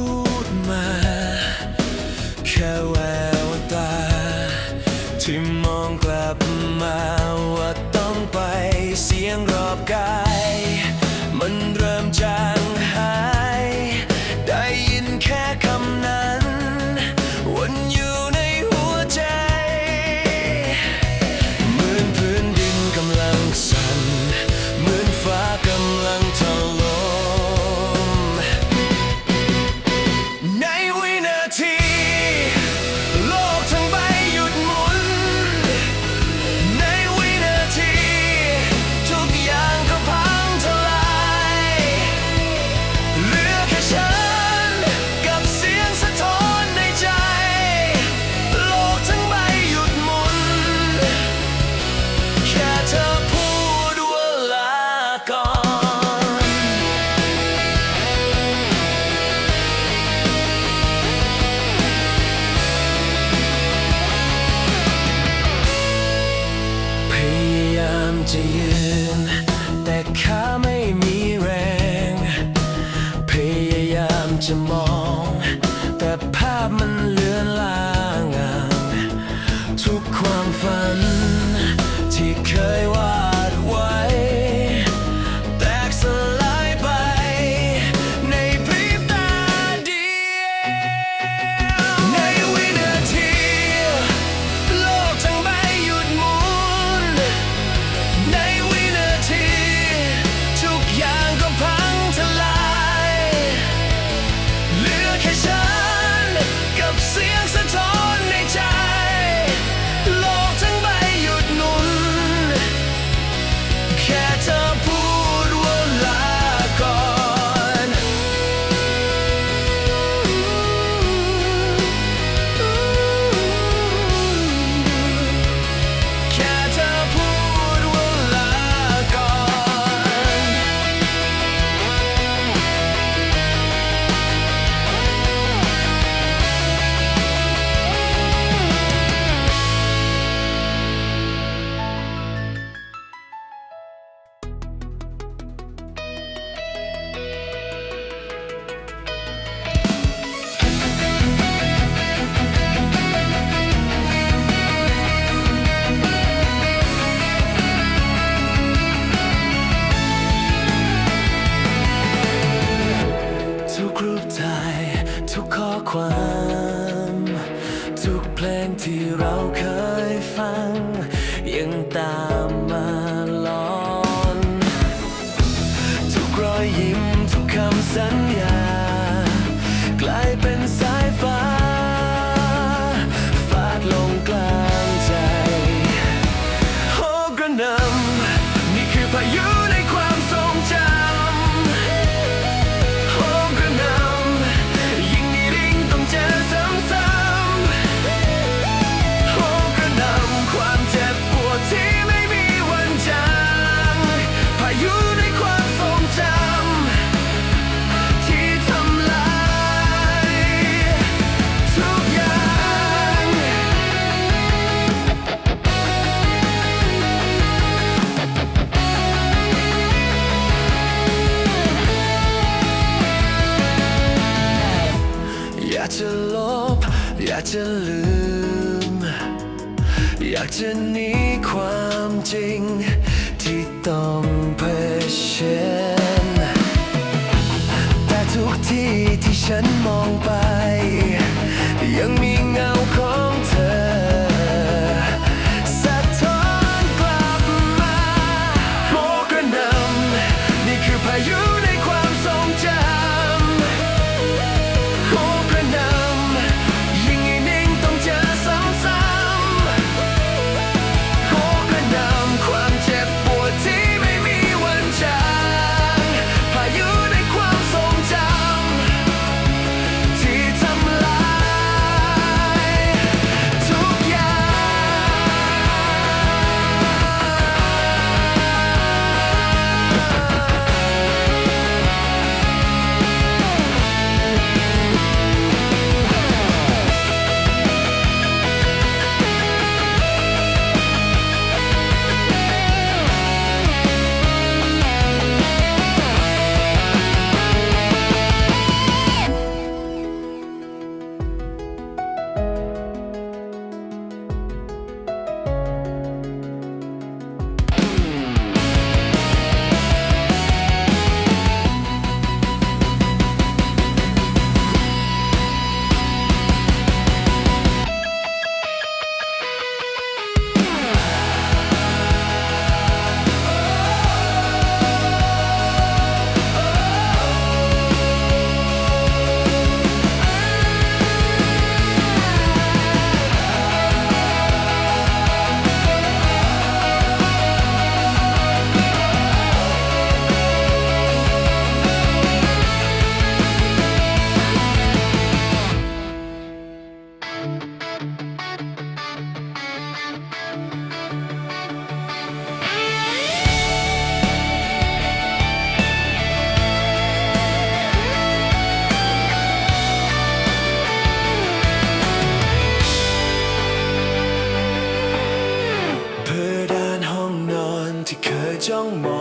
พูดมา แค่แวว ทุกความฝัน จะหนีความจริง ที่ต้องเผชิญแต่ทุกที่ที่ฉันมอง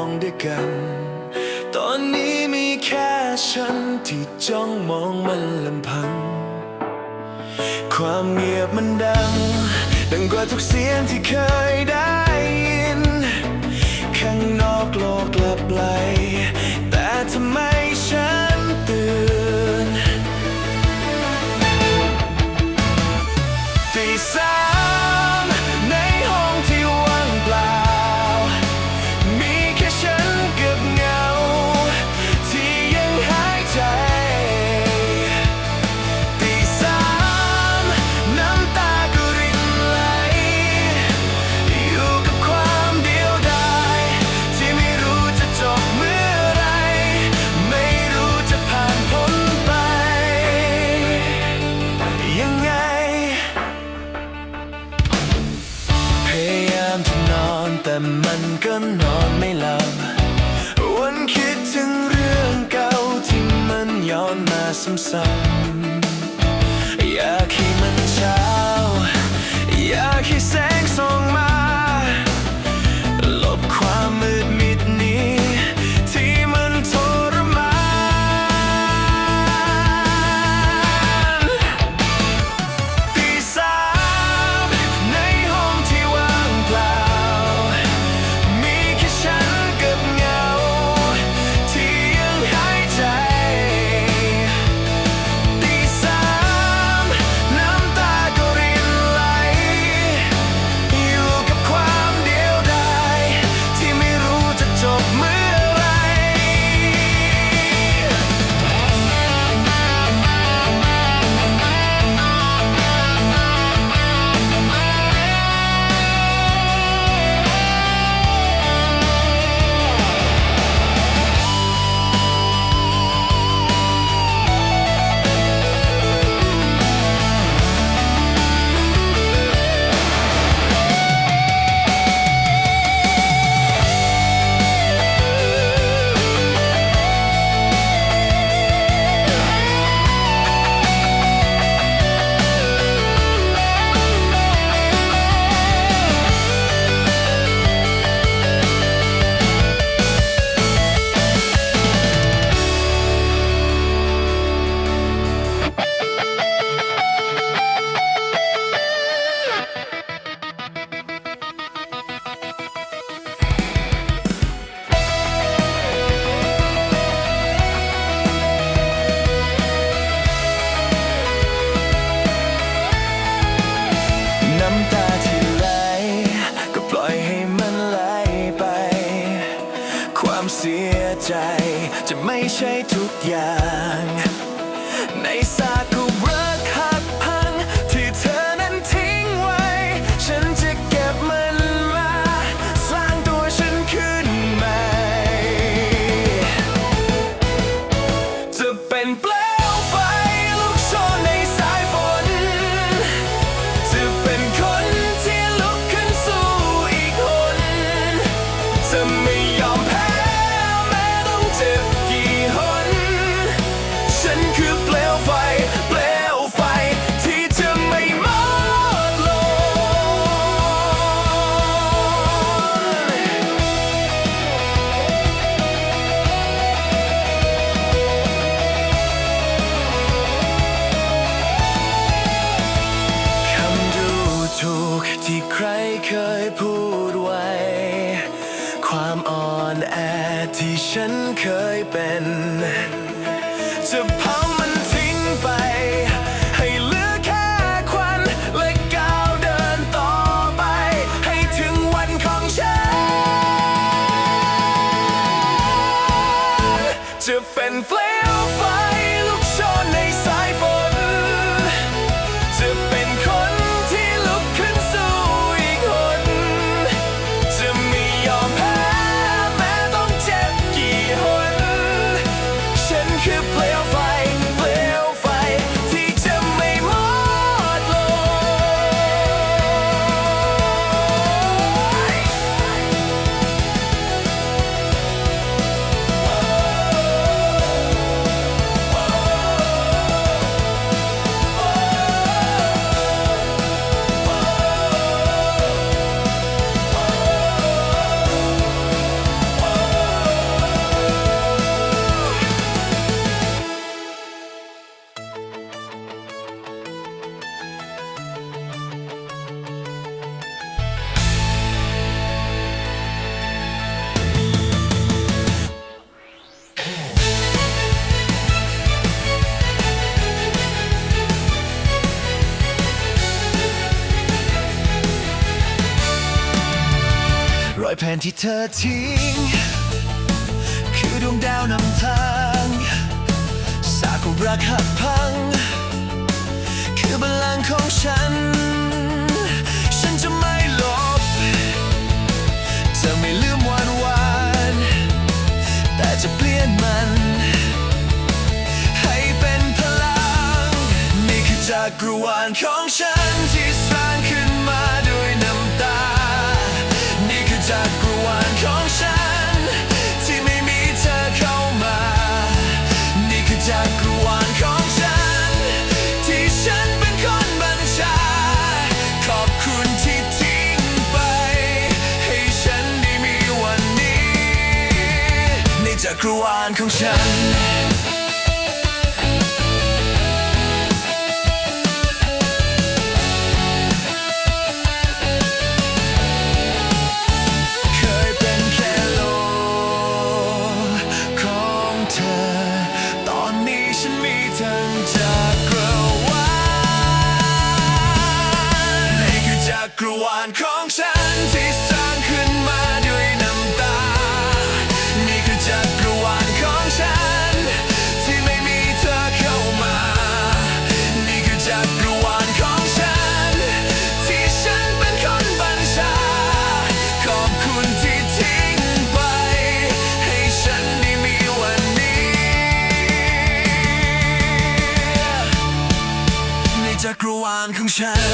องด้วยกัน ตอนนี้มีแค่ฉันที่จ้องมองมันลำพัง ความเงียบมันดัง ดังกว่าทุกเสียงที่เคยได้ยิน ข้างนอกโลกกลับไหล มันก็นอนไม่หลับ วันคิดถึงเรื่องเก่าที่มันย้อนมาซ้ำๆ ที่ฉันเคยเป็น นที่เธอทิ้ง คือดวงดาวนำทางสากุรักหักพัง คือบัลลังก์ของฉัน ฉันจะไม่ลบจะไม่ลืมวันวาน แต่จะเปลี่ยนมัน ให้เป็นพลัง นี่คือจักรวาลของฉันที่าลของฉัน เคยเป็นแค่โลกของเธอ ตอนนี้ฉันมีทั้งจักรวาลนี่คือจักรวาลของฉัน shine.